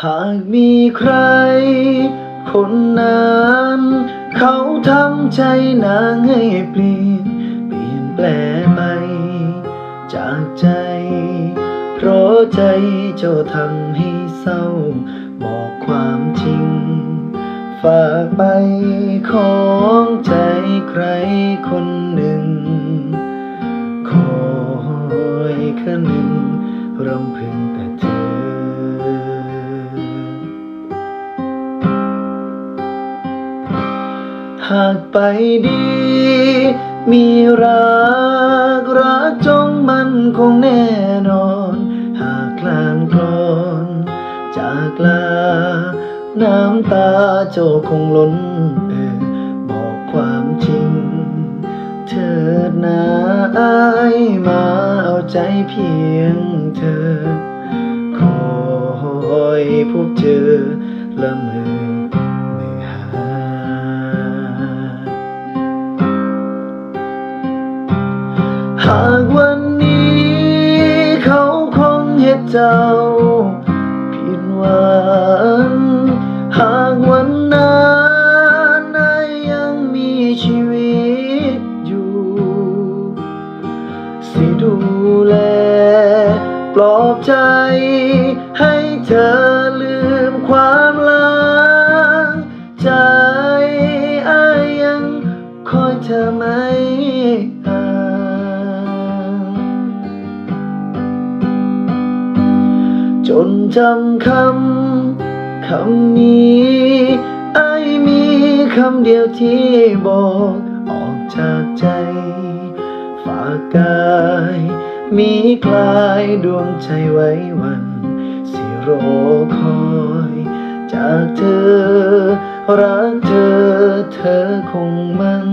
หากมีใคร คนนั้น เขาทำใจนางให้เปลี่ยน เปลี่ยนแปลงไป จากใจ เพราะใจเจ้าทำให้เศร้า บอกความจริง ฝากไปของใจใครคนหนึ่ง คอยคืนหนึ่งรำพึงแต่เธอ หากไปดี มีรักรักจงมันคงแน่นอน หากคลานกลอนจากลา น้ำตาเจ้าคงล้นเออบอกความจริง เธอหนาอายมาเอาใจเพียงเธอ คอยพบเจอละเมอ หากวันนี้เขาคงเห็นเจ้าผิดหวังหากวันนั้นนายยังมีชีวิตอยู่ สิดูแลปลอบใจ ให้เธอลืมความลังใจอายยังคอยเธอไหม จนจำคำคำนี้ไอมีคำเดียวที่บอกออกจากใจ ฝากกาย มีคลายดวงใจไว้วัน สิรอคอย จากเธอ รักเธอ เธอคงมั่น